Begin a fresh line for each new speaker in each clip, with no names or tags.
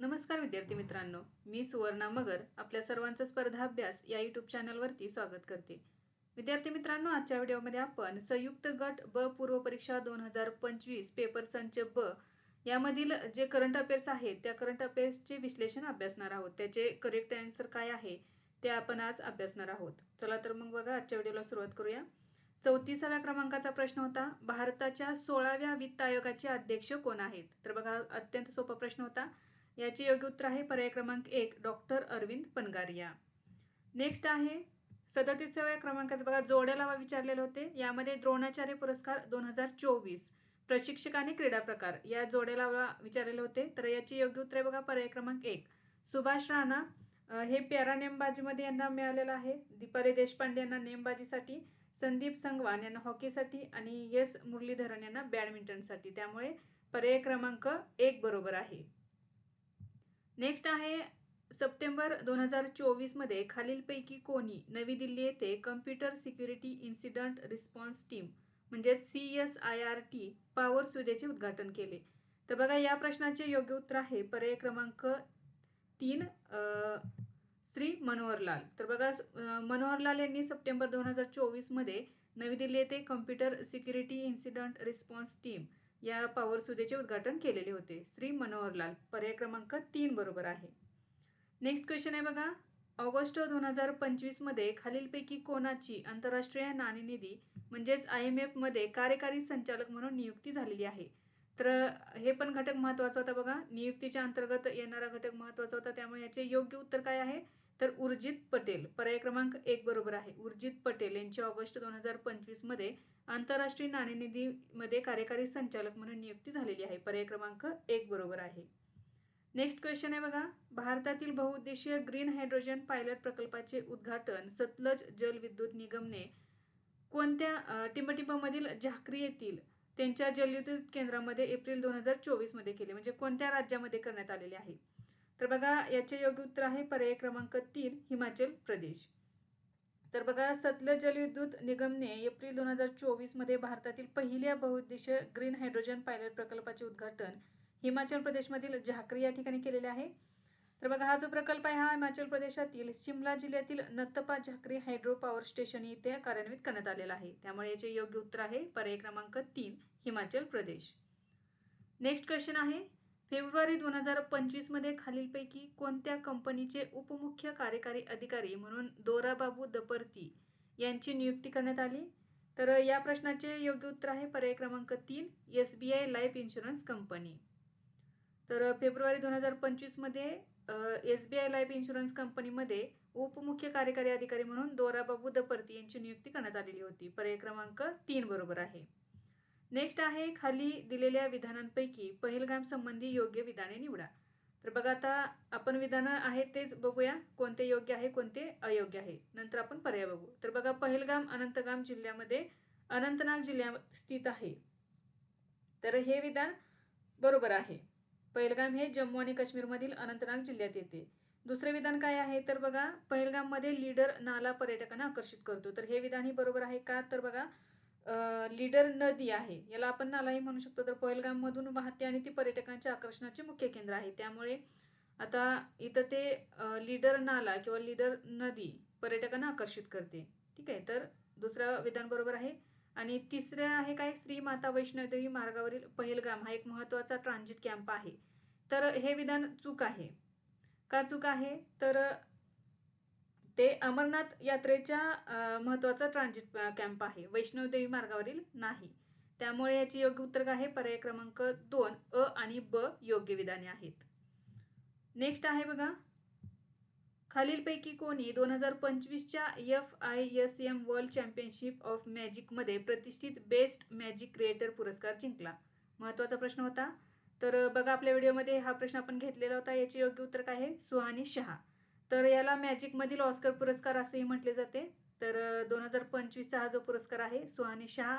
नमस्कार विद्यार्थी मित्रांनो मी सुवर्णा मगर आपल्या सर्वांचा स्पर्धा अभ्यास या यूट्यूब चॅनलवरती स्वागत करते. विद्यार्थी मित्रांनो आजच्या व्हिडिओमध्ये आपण संयुक्त गट ब पूर्व परीक्षा दोन हजार पंचवीस पेपर संच ब यामधील जे करंट अफेअर्स आहेत त्या करंट अफेअर्सचे विश्लेषण अभ्यासणार आहोत. त्याचे करेक्ट आन्सर काय आहे ते आपण आज अभ्यासणार आहोत. चला तर मग बघा आजच्या व्हिडिओला सुरुवात करूया. चौतीसाव्या क्रमांकाचा प्रश्न होता भारताच्या सोळाव्या वित्त आयोगाचे अध्यक्ष कोण आहेत? तर बघा अत्यंत सोपा प्रश्न होता. याचे योग्य उत्तर आहे पर्याय क्रमांक एक डॉक्टर अरविंद पनगारिया नेक्स्ट आहे सदतीसाव्या क्रमांकाचं बघा जोड्या लावा विचारलेले होते. यामध्ये द्रोणाचार्य पुरस्कार दोन हजार चोवीस प्रशिक्षक आणि क्रीडा प्रकार या जोड्या लावा विचारलेले होते. तर याचे योग्य उत्तर आहे बघा पर्याय क्रमांक एक. सुभाष राणा हे पॅरा नेमबाजीमध्ये यांना मिळालेलं आहे. दीपाली देशपांडे यांना नेमबाजीसाठी संदीप संगवान यांना हॉकीसाठी आणि एस मुरलीधरन यांना बॅडमिंटनसाठी. त्यामुळे पर्याय क्रमांक एक बरोबर आहे. नेक्स्ट आहे सप्टेंबर दोन हजार चोवीसमध्ये खालीलपैकी कोणी नवी दिल्ली येथे computer security incident response team म्हणजेच C S I R T power सुविधेचे उद्घाटन केले. तर बघा या प्रश्नाचे योग्य उत्तर आहे पर्याय क्रमांक तीन श्री मनोहरलाल. तर बघा मनोहरलाल यांनी सप्टेंबर दोन हजार चोवीसमध्ये नवी दिल्ली येथे computer security incident response team या पॉवर सुविधेचे उद्घाटन केलेले होते. श्री मनोहरलाल पर्याय क्रमांक तीन बरोबर आहे. नेक्स्ट क्वेश्चन आहे बघा. ऑगस्ट दोन हजार पंचवीसमध्ये खालीलपैकी कोणाची आंतरराष्ट्रीय नाणेनिधी म्हणजेच आय एम एफमध्ये कार्यकारी संचालक म्हणून नियुक्ती झालेली आहे? तर हे पण घटक महत्त्वाचा होता बघा. नियुक्तीच्या अंतर्गत येणारा घटक महत्त्वाचा होता. त्यामुळे याचे योग्य उत्तर काय आहे? तर उर्जित पटेल पर्याय क्रमांक एक बरोबर आहे. उर्जित पटेल यांची ऑगस्ट दोन हजार पंचवीसमध्ये आंतरराष्ट्रीय नाणेनिधीमध्ये कार्यकारी संचालक म्हणून नियुक्ती झालेली आहे. पर्याय क्रमांक एक बरोबर आहे. नेक्स्ट क्वेश्चन आहे बघा. भारतातील बहुउद्देशीय ग्रीन हायड्रोजन पायलट प्रकल्पाचे उद्घाटन सतलज जलविद्युत निगमने कोणत्या टिंबटिंबमधील झाकरी येथील त्यांच्या जलविद्युत केंद्रामध्ये एप्रिल दोन हजार चोवीसमध्ये केले? म्हणजे कोणत्या राज्यामध्ये करण्यात आलेले आहे? तर बघा याचे योग्य उत्तर आहे पर्याय क्रमांक तीन हिमाचल प्रदेश. तर बघा सतलज जलविद्युत निगमने एप्रिल दोन हजार चोवीसमध्ये भारतातील पहिल्या बहुउद्देशीय ग्रीन हायड्रोजन पायलट प्रकल्पाचे उद्घाटन हिमाचल प्रदेशमधील झाकरी या ठिकाणी केलेले आहे. तर बघा हा जो प्रकल्प आहे हा हिमाचल प्रदेशातील शिमला जिल्ह्यातील Nathpa Jhakri hydro power station इथे कार्यान्वित करण्यात आलेला आहे. त्यामुळे याचे योग्य उत्तर आहे पर्याय क्रमांक तीन हिमाचल प्रदेश. नेक्स्ट क्वेश्चन आहे फेब्रुवारी दोन हजार पंचवीसमध्ये खालीलपैकी कोणत्या कंपनीचे उपमुख्य कार्यकारी अधिकारी म्हणून दोराबाबू दपर्ती यांची नियुक्ती करण्यात आली? तर या प्रश्नाचे योग्य उत्तर आहे पर्याय क्रमांक तीन S B I life insurance company. तर फेब्रुवारी दोन हजार पंचवीसमध्ये S B I life insurance कंपनीमध्ये उपमुख्य कार्यकारी अधिकारी म्हणून दोराबाबू दपर्ती यांची नियुक्ती करण्यात आलेली होती. पर्याय क्रमांक तीन बरोबर आहे. नेक्स्ट आहे खाली दिलेल्या विधानांपैकी पहिलगाम संबंधी योग्य विधाने निवडा. तर बघा आता आपण विधानं आहेत तेच बघूया कोणते योग्य आहे कोणते अयोग्य आहे. नंतर आपण पर्याय बघू. तर बघा पहिलगाम अनंतगाम जिल्ह्यामध्ये अनंतनाग जिल्ह्यात स्थित आहे. तर हे विधान बरोबर आहे. पहिलगाम हे जम्मू आणि काश्मीरमधील अनंतनाग जिल्ह्यात येते. दुसरे विधान काय आहे? तर बघा पहिलगाममध्ये लीडर नाला पर्यटकांना आकर्षित करतो. तर हे विधानही बरोबर आहे का? तर बघा लीडर नदी आहे. याला आपण नालाही म्हणू शकतो. तर पहिलगाममधून वाहते आणि ती पर्यटकांच्या आकर्षणाचे मुख्य केंद्र आहे. त्यामुळे आता इथं ते लीडर नाला किंवा लीडर नदी पर्यटकांना आकर्षित करते. ठीक आहे? तर दुसरं विधान बरोबर आहे. आणि तिसरं आहे काय? श्री माता वैष्णोदेवी मार्गावरील पहिलगाम हा एक महत्त्वाचा ट्रान्झिट कॅम्प आहे. तर हे विधान चूक आहे. का चूक आहे? तर ते अमरनाथ यात्रेच्या महत्त्वाचा ट्रान्झिट कॅम्प आहे. वैष्णवदेवी मार्गावरील नाही. त्यामुळे याची योग्य उत्तर आहे? पर्याय क्रमांक दोन अ आणि ब योग्य विधाने आहेत. नेक्स्ट आहे बघा. खालीलपैकी कोणी दोन हजार पंचवीसच्या F I S M world championship of मॅजिकमध्ये प्रतिष्ठित बेस्ट मॅजिक क्रिएटर पुरस्कार जिंकला. महत्त्वाचा प्रश्न होता. तर बघा आपल्या व्हिडिओमध्ये हा प्रश्न आपण घेतलेला होता. याचे योग्य उत्तर काय आहे? सुहानी शहा. तर याला मॅजिकमधील ऑस्कर पुरस्कार असेही म्हटले जाते. तर दोन हजार पंचवीसचा हा जो पुरस्कार आहे सुहानी शहा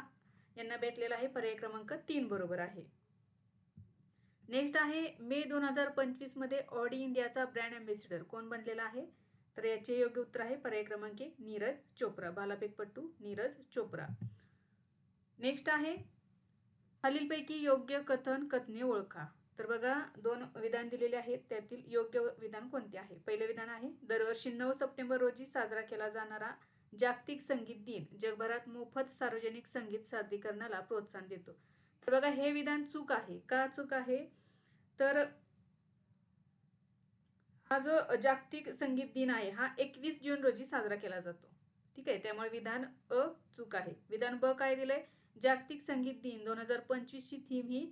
यांना भेटलेला आहे. पर्याय क्रमांक तीन बरोबर आहे. नेक्स्ट आहे मे दोन हजार पंचवीसमध्ये ऑडी इंडियाचा ब्रँड अँबेसिडर कोण बनलेला आहे? तर याचे योग्य उत्तर आहे पर्याय क्रमांक एक नीरज चोप्रा. भालाफेकपट्टू नीरज चोप्रा. नेक्स्ट आहे खालीलपैकी योग्य कथन कथने ओळखा. तर बघा दोन विधान दिलेले आहेत. त्यातील योग्य विधान कोणते आहे? पहिले विधान आहे दरवर्षी नऊ सप्टेंबर रोजी साजरा केला जाणारा जागतिक संगीत दिन. जगभरात मोफत सार्वजनिक संगीत सादरीकरणाला प्रोत्साहन देतो. तर बघा हे विधान चूक आहे. का चूक आहे? तर हा जो जागतिक संगीत दिन आहे हा एकवीस जून रोजी साजरा केला जातो. ठीक आहे? त्यामुळे विधान अ चूक आहे. विधान ब काय दिलंय? जागतिक संगीत दिन. दोन हजार पंचवीस ची थीम ही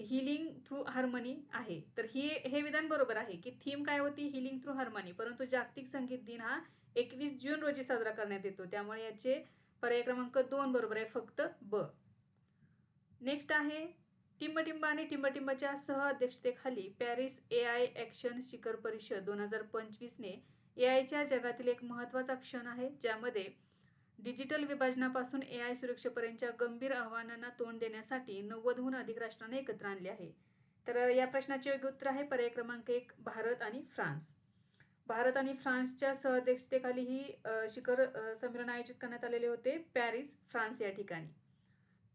हिलिंग थ्रू हार्मनी आहे. तर ही हे विधान बरोबर आहे की थीम काय होती? हिलिंग थ्रू हार्मनी परंतु जागतिक संगीत दिन हा एकवीस जून रोजी साजरा करण्यात येतो. त्यामुळे याचे पर्याय क्रमांक दोन बरोबर आहे फक्त ब. नेक्स्ट आहे टिंबटिंब आणि टिंबटिंबाच्या सह अध्यक्षतेखाली पॅरिस ए आय ॲक्शन शिखर परिषद दोन हजार पंचवीसने ए आयच्या जगातील एक महत्त्वाचा क्षण आहे ज्यामध्ये डिजिटल विभाजनापासून ए आय सुरक्षेपर्यंतच्या गंभीर आव्हानांना तोंड देण्यासाठी नव्वदहून अधिक राष्ट्रांना एकत्र आणले आहे. तर या प्रश्नाचे योग्य उत्तर आहे पर्याय क्रमांक एक भारत आणि फ्रान्स. भारत आणि फ्रान्सच्या सहअध्यक्षतेखाली ही शिखर संमेलन आयोजित करण्यात आलेले होते पॅरिस फ्रान्स या ठिकाणी.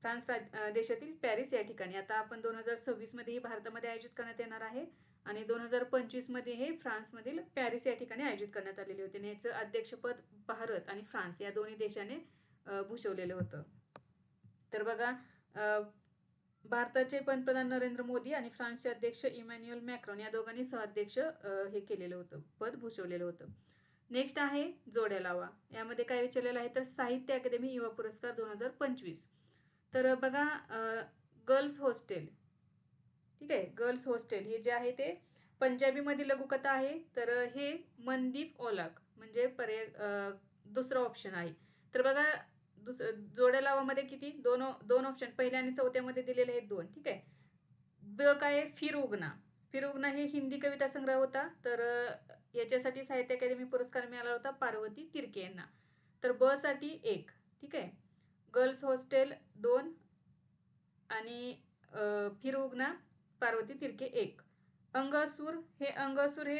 फ्रान्स राज देशातील पॅरिस या ठिकाणी. आता आपण दोन हजार सव्वीसमध्ये ही भारतामध्ये आयोजित करण्यात येणार आहे आणि दोन हजार पंचवीसमध्ये हे फ्रान्समधील पॅरिस या ठिकाणी आयोजित करण्यात आलेले होते आणि याचं अध्यक्षपद भारत आणि फ्रान्स या दोन्ही देशाने भूषवलेलं होतं. तर बघा भारताचे पंतप्रधान नरेंद्र मोदी आणि फ्रान्सचे अध्यक्ष इमॅन्युअल मॅक्रॉन या दोघांनी सहअध्यक्ष हे केलेलं होतं पद भूषवलेलं होतं. नेक्स्ट आहे जोड्या लावा. यामध्ये काय विचारलेलं आहे तर साहित्य अकादमी युवा पुरस्कार दोन हजार पंचवीस. तर बघा गर्ल्स हॉस्टेल ठीक? आहे गर्ल्स हॉस्टेल हे जे आहे ते पंजाबीमध्ये लघुकथा आहे. तर हे मनदीप ओलाक. म्हणजे पर्याय दुसरं ऑप्शन आहे. तर बघा दुस जोड्या लावामध्ये किती? दोन दोन ऑप्शन पहिल्या आणि चौथ्यामध्ये दिलेले आहेत दोन. ठीक? आहे ब काय? फिरुगना फिरुगना हे हिंदी कविता संग्रह होता. तर याच्यासाठी साहित्य अकादमी पुरस्कार मिळाला होता पार्वती तिरके यांना. तर ब साठी एक. ठीक? आहे गर्ल्स हॉस्टेल दोन आणि फिरुगना पार्वती तिरके एक. अंगासूर हे अंगासूर हे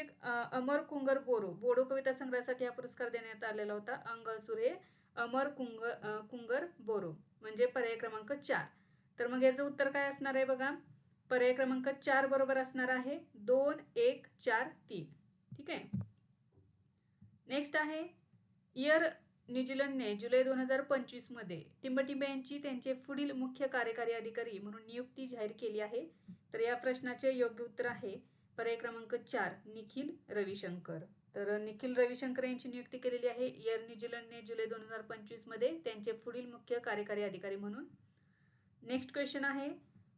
अमर कुंगर बोरो. बोडो कविता संग्रहासाठी हा पुरस्कार देण्यात आलेला होता. अंगासूर हे अमर कुंग कुंगर बोरो. म्हणजे पर्याय क्रमांक चार. तर मग याचं उत्तर काय असणार आहे बघा? पर्याय क्रमांक चार बरोबर असणार आहे. दोन एक चार तीन. ठीक आहे? नेक्स्ट आहे इयर न्यूझीलंडने जुलै दोन हजार पंचवीसमध्ये टिंबटिंबे यांची त्यांचे पुढील मुख्य कार्यकारी अधिकारी म्हणून नियुक्ती जाहीर केली आहे. तर या प्रश्नाचे योग्य उत्तर आहे पर्याय क्रमांक चार निखिल रविशंकर. तर निखिल रविशंकर यांची नियुक्ती केलेली आहे. एअर न्यूझीलंडने जुलै दोन हजार पंचवीसमध्ये त्यांचे पुढील मुख्य कार्यकारी अधिकारी म्हणून. नेक्स्ट क्वेश्चन आहे.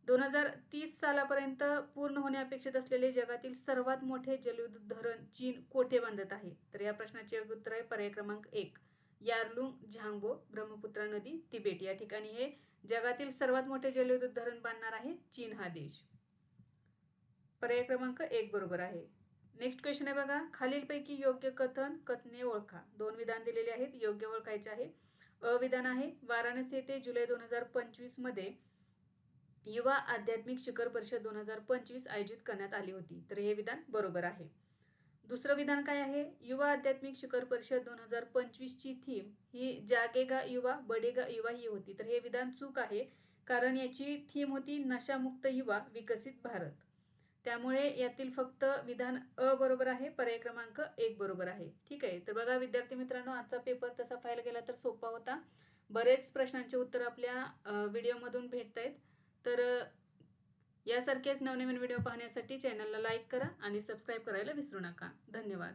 दोन हजार तीस सालापर्यंत पूर्ण होणे अपेक्षित असलेले जगातील सर्वात मोठे जलविद्युत धरण चीन कोठे बांधत आहे? तर या प्रश्नाचे योग्य उत्तर आहे पर्याय क्रमांक एक यारलुंग झांगबो ब्रह्मपुत्रा नदी तिबेट या ठिकाणी हे जगातील सर्वात मोठे जलविद्युत धरण बांधणार आहे चीन हा देश. पर्याय क्रमांक एक बरोबर आहे. नेक्स्ट क्वेश्चन आहे बघा. खालीलपैकी योग्य कथन कथने ओळखा. दोन विधान दिलेले आहेत. योग्य ओळखायचे आहे. अविधान आहे वाराणसी येथे जुलै दोन हजार पंचवीसमध्ये युवा आध्यात्मिक शिखर परिषद दोन हजार पंचवीस आयोजित करण्यात आली होती. तर हे विधान बरोबर आहे. दुसरं विधान काय आहे? युवा आध्यात्मिक शिखर परिषद दोन हजार पंचवीसची थीम ही जागेगा युवा बडेगा युवा ही होती. तर हे विधान चूक आहे कारण याची थीम होती नशामुक्त युवा विकसित भारत. त्यामुळे यातील फक्त विधान अ बरोबर आहे पर्याय क्रमांक एक बरोबर आहे. ठीक आहे? तर बघा विद्यार्थी मित्रांनो आजचा पेपर तसा पाहायला गेला तर सोपा होता. बरेच प्रश्नांचे उत्तर आपल्या व्हिडिओमधून भेटत आहेत तर यासारखेच नवनवीन व्हिडिओ पाहण्यासाठी चॅनलला लाईक करा आणि सबस्क्राईब करायला विसरू नका. धन्यवाद.